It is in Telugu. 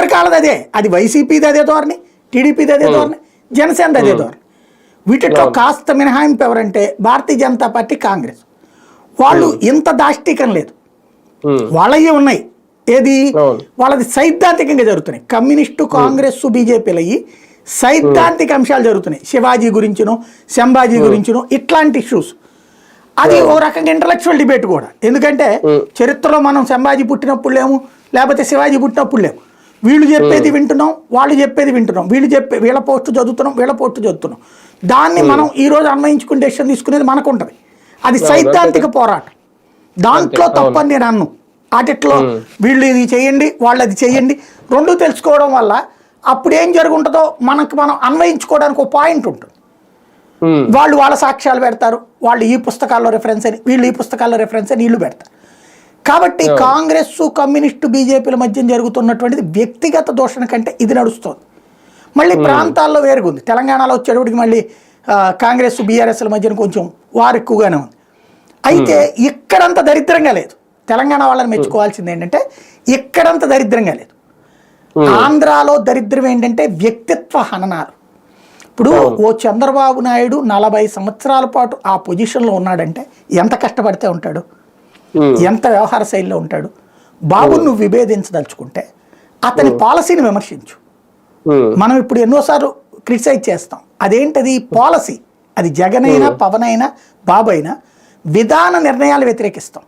ఎవరి కాలది అదే? అది వైసీపీది అదే ధోరణి టీడీపీది అదే ధోరణి జనసేనది అదే ధోరణి. వీటిలో కాస్త మినహాయింపు ఎవరంటే భారతీయ జనతా పార్టీ కాంగ్రెస్. వాళ్ళు ఇంత దాష్టికం లేదు. వాళ్ళవి ఉన్నాయి. ఏది. వాళ్ళది సైద్ధాంతికంగా జరుగుతున్నాయి. కమ్యూనిస్టు కాంగ్రెస్ బీజేపీలు అయ్యి సైద్ధాంతిక అంశాలు జరుగుతున్నాయి. శివాజీ గురించినో సంభాజీ గురించినో ఇట్లాంటి ఇష్యూస్. అది ఓ రకంగా ఇంటలెక్చువల్ డిబేట్ కూడా. ఎందుకంటే చరిత్రలో మనం సంభాజీ పుట్టినప్పుడు లేము లేకపోతే శివాజీ పుట్టినప్పుడు లేము. వీళ్ళు చెప్పేది వింటున్నాం వాళ్ళు చెప్పేది వింటున్నాం. వీళ్ళు చెప్పే వీళ్ళ పోస్ట్ చదువుతున్నాం వీళ్ళ పోస్ట్ చదువుతున్నాం. దాన్ని మనం ఈ రోజు అన్వయించుకుని డెసిషన్ తీసుకునేది మనకు ఉంటుంది అది సైద్ధాంతిక పోరాటం. దాంట్లో తప్పని నేను అన్ను వాటిట్లో వీళ్ళు ఇది చేయండి వాళ్ళు అది చేయండి. రెండు తెలుసుకోవడం వల్ల అప్పుడు ఏం జరుగుంటుందో మనకు మనం అన్వయించుకోవడానికి ఒక పాయింట్ ఉంటుంది. వాళ్ళు వాళ్ళ సాక్ష్యాలు పెడతారు వాళ్ళు ఈ పుస్తకాల్లో రెఫరెన్స్ అని వీళ్ళు ఈ పుస్తకాల్లో రెఫరెన్స్ అని వీళ్ళు పెడతారు. కాబట్టి కాంగ్రెస్ కమ్యూనిస్టు బీజేపీల మధ్య జరుగుతున్నటువంటిది వ్యక్తిగత దూషణ కంటే ఇది నడుస్తుంది. మళ్ళీ ప్రాంతాల్లో వేరుగుంది. తెలంగాణలో వచ్చేటప్పటికి మళ్ళీ కాంగ్రెస్ బీఆర్ఎస్ల మధ్యన కొంచెం వారు ఎక్కువగానే ఉంది. అయితే ఇక్కడంత దరిద్రంగా లేదు. తెలంగాణ వాళ్ళని మెచ్చుకోవాల్సింది ఏంటంటే ఇక్కడంత దరిద్రంగా లేదు. ఆంధ్రాలో దరిద్రం ఏంటంటే వ్యక్తిత్వ హననాలు. ఇప్పుడు ఓ చంద్రబాబు నాయుడు నలభై సంవత్సరాల పాటు ఆ పొజిషన్లో ఉన్నాడంటే ఎంత కష్టపడితే ఉంటాడు? ఎంత వ్యవహార శైలిలో ఉంటాడు? బాబుని నువ్వు విభేదించదలుచుకుంటే అతని పాలసీని విమర్శించు. మనం ఇప్పుడు ఎన్నోసార్లు క్రిటిసైజ్ చేస్తాం. అదేంటది? పాలసీ. అది జగన్ అయినా పవన్ అయినా బాబు అయినా విధాన నిర్ణయాలు వ్యతిరేకిస్తాం.